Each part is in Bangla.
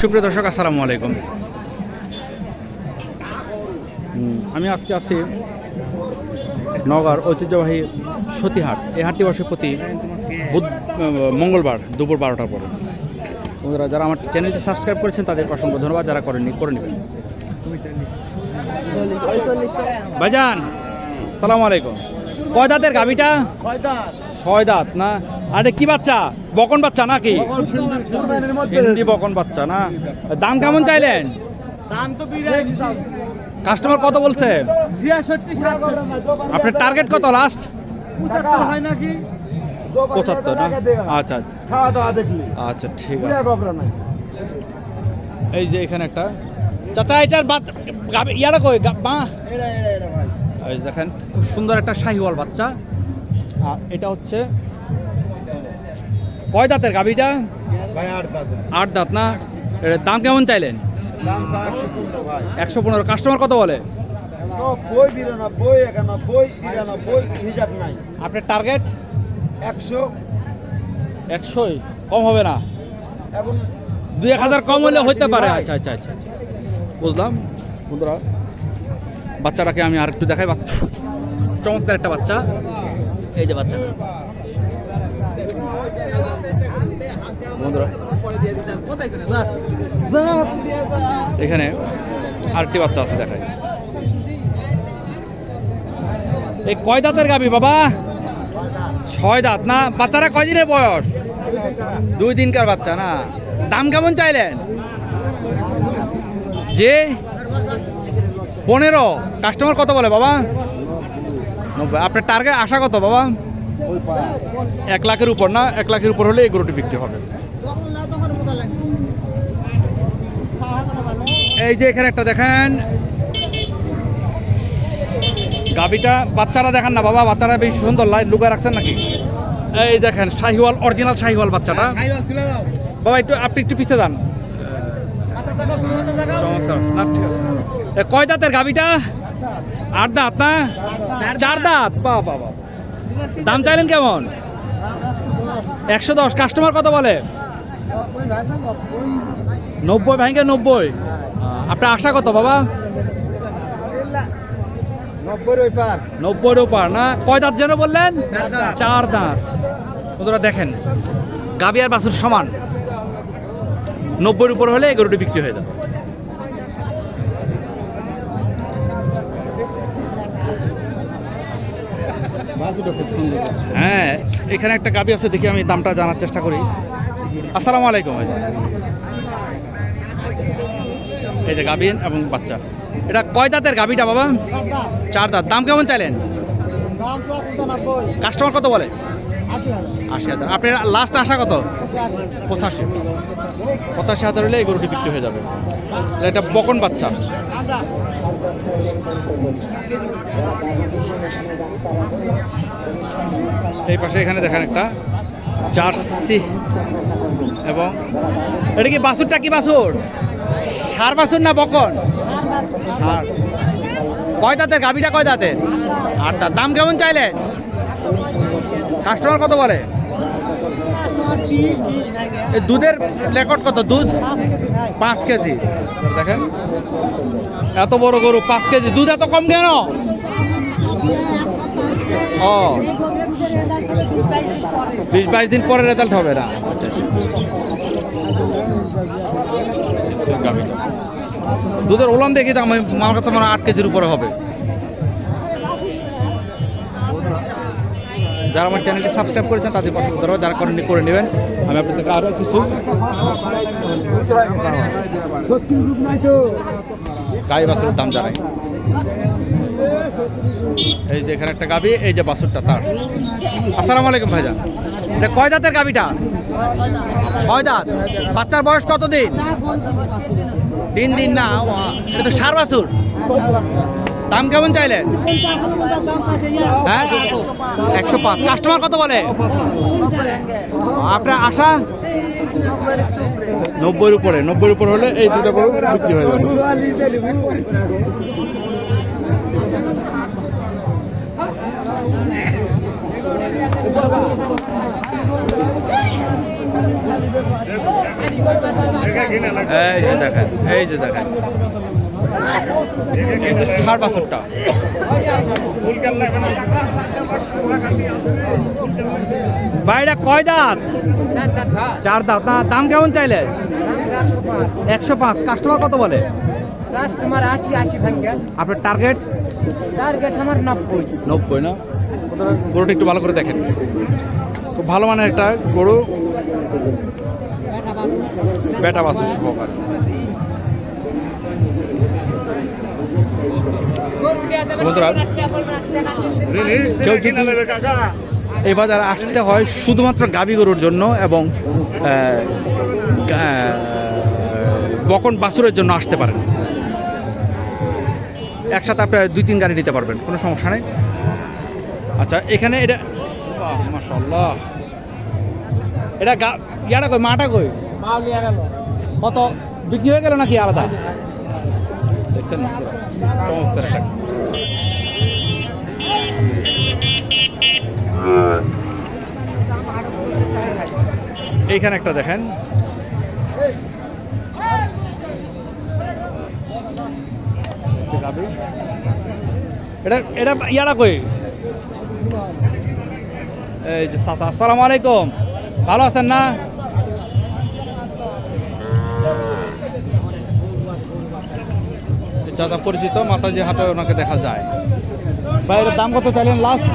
সুপ্রিয় দর্শক আসসালামু আলাইকুম। আমি আজকে আছি নগর ঐতিহ্যবাহী সতীহাট। এই হাটটি বসে প্রতি বুধ মঙ্গলবার দুপুর বারোটার পরে। বন্ধুরা যারা আমার চ্যানেলটি সাবস্ক্রাইব করেছেন তাদের অসংখ্য ধন্যবাদ যারা করেননি করে নেবেন। ভাইজান সালাম আলাইকুম। কয় দাঁতের গাভিটা? ছয় দাঁত না? আরে কি বাচ্চা? বকন বাচ্চা নাকি? হিন্দি বকন বাচ্চা না? দাম কেমন চাইলেন? কাস্টমার কত বলছে? আপনার টার্গেট কত লাস্ট হয় নাকি? পঁচাত্তর না? আচ্ছা দেখলি আচ্ছা ঠিক আছে। এই যে এখানে একটা। চাচা এটার বাচ্চা ইয়ারা কই? মা? এই দেখেন খুব সুন্দর একটা শাহিওয়াল বাচ্চা। আর এটা হচ্ছে কয় দাঁতের গাভিটা? আট দাঁত না? এটার দাম কেমন চাইলেন? দাম একশো পনেরো কাস্টমার কত বলে? আপনার টার্গেট? একশো। একশোই? কম হবে না? এখন দুই এক হাজার কম হলে হইতে পারে। আচ্ছা আচ্ছা আচ্ছা আচ্ছা। বুঝলাম। বন্ধুরা বাচ্চাটাকে আমি আর একটু দেখাই বাচ্চা। চমৎকার একটা বাচ্চা। এই যে বাচ্চা এখানে আরেকটি বাচ্চা আছে দেখাই। এই কয় দাঁতের গাবি বাবা? ছয় দাঁত না? বাচ্চারা কয় দিনের বয়স? দুই দিনকার বাচ্চা না? দাম কেমন চাইলেন? যে পনেরো। কাস্টমার কত বলে বাবা? নব্বই। আপনার টার্গেট আশা কত বাবা? এক লাখের উপর না? এক লাখের উপর হলে এই গরুটি বিক্রি হবে। এই যে এখানে একটা দেখেন। গাবিটা বাচ্চারা দেখেন না বাবা বাচ্চারা বেশ সুন্দর লাইট লুকায় রাখছেন নাকি? এই দেখেন শাহিওয়াল অরিজিনাল শাহিওয়াল বাচ্চাটা। বাবা একটু আপনি একটু পিছিয়ে যান। চমৎকার। না ঠিক আছে। এ, কয় দাঁতের গাবিটা আট দাঁত না? চার দাঁত? বা বাবা দাম চাইলেন কেমন? একশো দশ। কাস্টমার কত বলে? নব্বই ভাইকে নব্বই। আপনার আশা কত বাবা? নব্বই ওপার না? কয় দাঁত যেন বললেন? চার দাঁত। বন্ধুরা দেখেন গাবি আর বাছুর সমান। নব্বইয়ের উপর হলে এই গরুটি বিক্রি হয়ে যাবে। হ্যাঁ এখানে একটা গাবি আছে দেখি আমি দামটা জানার চেষ্টা করি। আসসালামু আলাইকুম এই যে গাবিন এবং বাচ্চা। এটা কয় দাঁতের গাবিটা বাবা? চার দাঁত। দাম কেমন চাইলেন? কাস্টমার কত বলে? আশি হাজার। আপনার লাস্ট আশা কত? পঁচাশি। পঁচাশি। হাজার হলে এই গরুটি বিক্রি হয়ে যাবে। এটা একটা বকন বাচ্চা। এই পাশে এখানে দেখেন একটা জার্সি এবং এটা কি বাছুরটা কি বাছুর সার বাছুর না বকন। কয় দাঁতের? গাভিটা কয় দাঁতের? আট দাঁত। দাম কেমন চাইলেন? কাস্টমার কত বলে? দুধের রেকর্ড কত? দুধ? পাঁচ কেজি। দেখেন। এত বড় গরু পাঁচ কেজি। দুধ এত কম কেন? ও। বিশ বাইশ দিন পরে রেজাল্ট হবে না। আচ্ছা, আচ্ছা। দুধের ওলান দেখি তো আমি আমার কাছে মনে আট কেজির উপরে হবে। যারা আমার চ্যানেলটি সাবস্ক্রাইব করেছেন তাদের পছন্দ করো যারা করেননি করে নেবেন। আমি আপনাদেরকে আরও কিছু সত্যি রূপ নাই তো। গাই বাছুরের দাম জানাই। এই যে এখানে একটা গাবি, এই যে বাছুরটা তার। আসসালামু আলাইকুম, ভাইজান। এটা কয় দাঁতের গাবিটা? ছয় দাঁত। বাচ্চার বয়স কত দিন তিন দিন না এটা তো সার বাছুর। দাম কেমন চাইলেন? হ্যাঁ? একশো পাঁচ। কাস্টমার কত বলে? আপনার আশা? নব্বইয়ের উপরে, নব্বইয়ের উপর হলে এই দুটো বিক্রি হয়ে যাবে। এই যে দেখেন এই যে দেখেন। ষাট বাছুরটা ভাইটা কয় দাঁত? চার দাঁত। না দাম কেমন চাইলে? একশো পাঁচ। কাস্টমার কত বলে? কাস্টমার আশি আশি আপনার টার্গেট টার্গেট আমার নব্বই। নব্বই না? গরুটা একটু ভালো করে দেখেন। খুব ভালো মানের একটা গরু। বেটা বাসুর যদি এই বাজারে আসতে হয় শুধুমাত্র গাবি গরুর জন্য এবং বকন বাছুরের জন্য আসতে পারেন। একসাথে আপনি দুই তিন গাড়ি নিতে পারবেন, কোনো সমস্যা নেই। আচ্ছা এখানে এটা মাসাল্লাহ এটা গা, ইয়াটা কই, মাটা কই? গেল। কত? বিক্রি হয়ে গেল নাকি আলাদা? এইখানে একটা দেখেন। এটা এটা এই যে আসসালামু আলাইকুম। ভালো আছেন না? চাচা পরিচিত মাতাজি হাটে ওনাকে দেখা যায়। ভাই এটার দাম কত চাইলেন লাস্ট?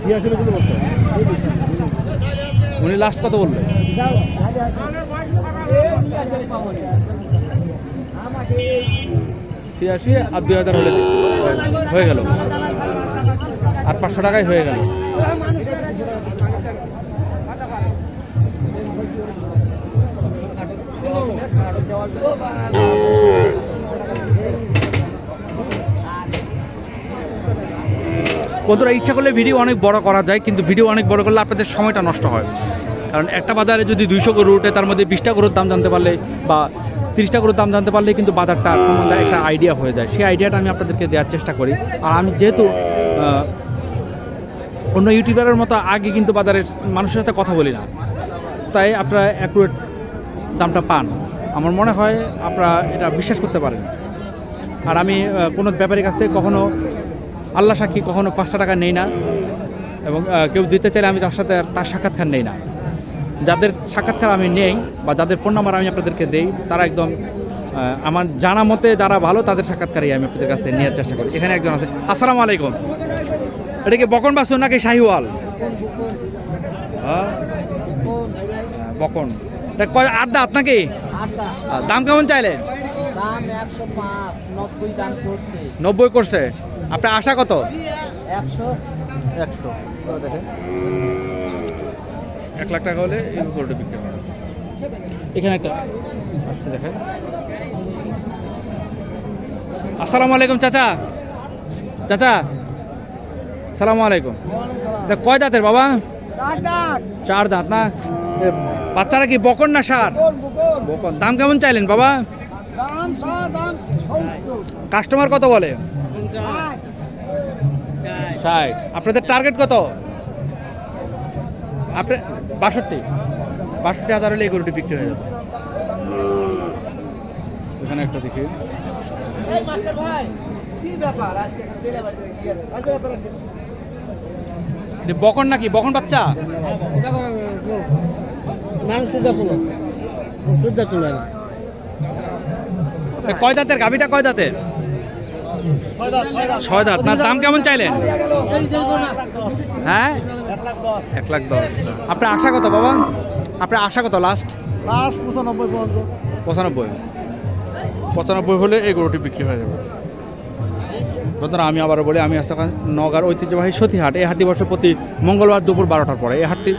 ছিয়াশি বলছে উনি লাস্ট কত বললেন? ছিয়াশি আর দুই হাজার হলে হয়ে গেল। আর পাঁচশো টাকায় হয়ে গেল। বন্ধুরা, ইচ্ছা করলে ভিডিও অনেক বড় করা যায়, কিন্তু ভিডিও অনেক বড় করলে আপনাদের সময়টা নষ্ট হয়। কারণ একটা বাজারে যদি দুইশো গরু উঠে, তার মধ্যে বিশটা গরুর দাম জানতে পারলে বা তিরিশটা গরুর দাম জানতে পারলে কিন্তু বাজারটা সম্বন্ধে একটা আইডিয়া হয়ে যায়। সেই আইডিয়াটা আমি আপনাদেরকে দেওয়ার চেষ্টা করি। আর আমি যেহেতু অন্য ইউটিউবারের মতো আগে কিন্তু বাজারের মানুষের সাথে কথা বলি না, তাই আপনারা অ্যাকুরেট দামটা পান। আমার মনে হয় আপনারা এটা বিশ্বাস করতে পারেন। আর আমি কোনো ব্যাপারীর কাছ থেকে কখনো আল্লাহ সাক্ষী কখনো পাঁচশো টাকা নেই না এবং কেউ দিতে চাইলে আমি তার সাথে তার সাক্ষাৎকার নেই না। যাদের সাক্ষাৎকার আমি নেই বা যাদের ফোন নাম্বার আমি আপনাদেরকে দেই, তারা একদম আমার জানা মতে যারা ভালো তাদের সাক্ষাৎকারই আমি আপনাদের কাছ নেওয়ার চেষ্টা করি। এখানে একজন আছে, আসসালামু আলাইকুম। এটা কি বকন বাসুর নাকি শাহিওয়াল? বকন। এটা কয় আট দাঁত নাকি আটটা আর দাম কেমন চাইলে? দাম একশো পাঁচ নব্বই করছে। আপনার আশা কত? একশো। একশো। দেখেন। এক লাখ টাকা হলে এই গরুটা বিক্রি হবে। এখানে একটা আসছে দেখেন। আসসালামু আলাইকুম চাচা। চাচা সালামু আলাইকুম। এটা কয় দাঁতের বাবা? চার দাঁত না? বাচ্চারা কি বকন না সার? দাম কেমন চাইলেন বাবা? কাস্টমার কত বলে? ষাট। আপনাদের টার্গেট কত? আপনার বাষট্টি। বাষট্টি হাজার হলে এই গরুটি বিক্রি হয়ে যাবে। এখানে একটা দেখি। এই মাস্টার ভাই কি ব্যাপার আজকে তেলে বাড়িতে গিয়ে আচ্ছা বকন নাকি? বকন বাচ্চা? মাংস দেখো না দুধ চলে না কয় দাঁতের? গাভিটা কয় দাঁতের? ছয় দাঁত। না দাম কেমন চাইলেন? হ্যাঁ? এক লাখ দশ। আপনার আশা কত বাবা? আপনার আশা কত লাস্ট লাস্ট পঁচানব্বই পর্যন্ত। পঁচানব্বই। পঁচানব্বই হলে এই গরুটি বিক্রি হয়ে যাবে। বন্ধুরা আমি আবার বলি আমি আজকে নগার ঐতিহ্যবাহী সতীহাট। এই হাটটি বছর প্রতি মঙ্গলবার দুপুর বারোটার পরে। এই হাটটি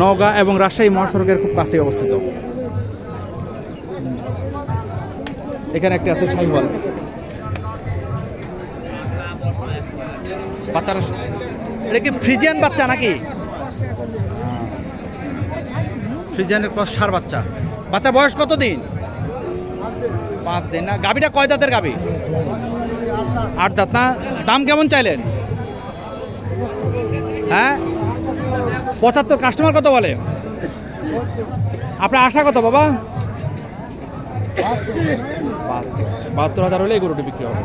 নওগাঁ এবং রাজশাহী মহাসড়কের খুব কাছে অবস্থিত। এখানে একটি আছে শাহিওয়াল। বাচ্চারা এটা কি ফ্রিজিয়ান বাচ্চা নাকি? ফ্রিজিয়ানের ক্রস সার বাচ্চা। বাচ্চা বয়স কত দিন পাঁচ দিন না। গাবিটা কয় দাঁতের গাবি আট দাঁত না? দাম কেমন চাইলেন? হ্যাঁ? পঁচাত্তর কাস্টমার কত বলে? আপনার আশা কত বাবা? বাহাত্তর হাজার হলে গরুটি বিক্রি হবে।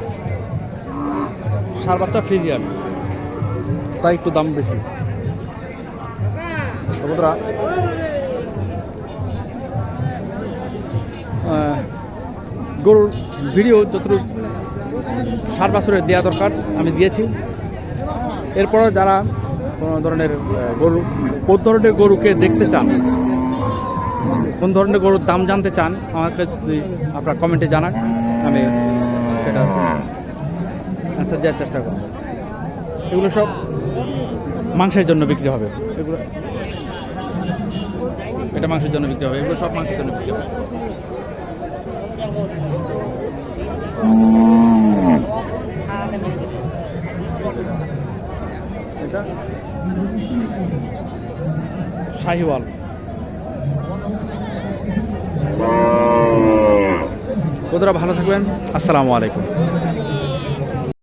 সার বাচ্চা ফ্রিজিয়ান তাই একটু দাম বেশি। গরুর ভিডিও যতটুকু সার বছরের দেওয়া দরকার, আমি দিয়েছি। এরপরও যারা কোনো ধরনের গরু, কোন ধরনের গরুকে দেখতে চান? কোন ধরনের গরুর দাম জানতে চান, আমাকে যদি আপনার কমেন্টে জানান, আমি সেটা অ্যান্সার দেওয়ার চেষ্টা করব। এগুলো সব মাংসের জন্য বিক্রি হবে। এগুলো এটা মাংসের জন্য বিক্রি হবে, এগুলো সব মাংসের জন্য বিক্রি হবে। এটা? শাহিওয়াল। বন্ধুরা ভালো থাকবেন। আসসালামু আলাইকুম।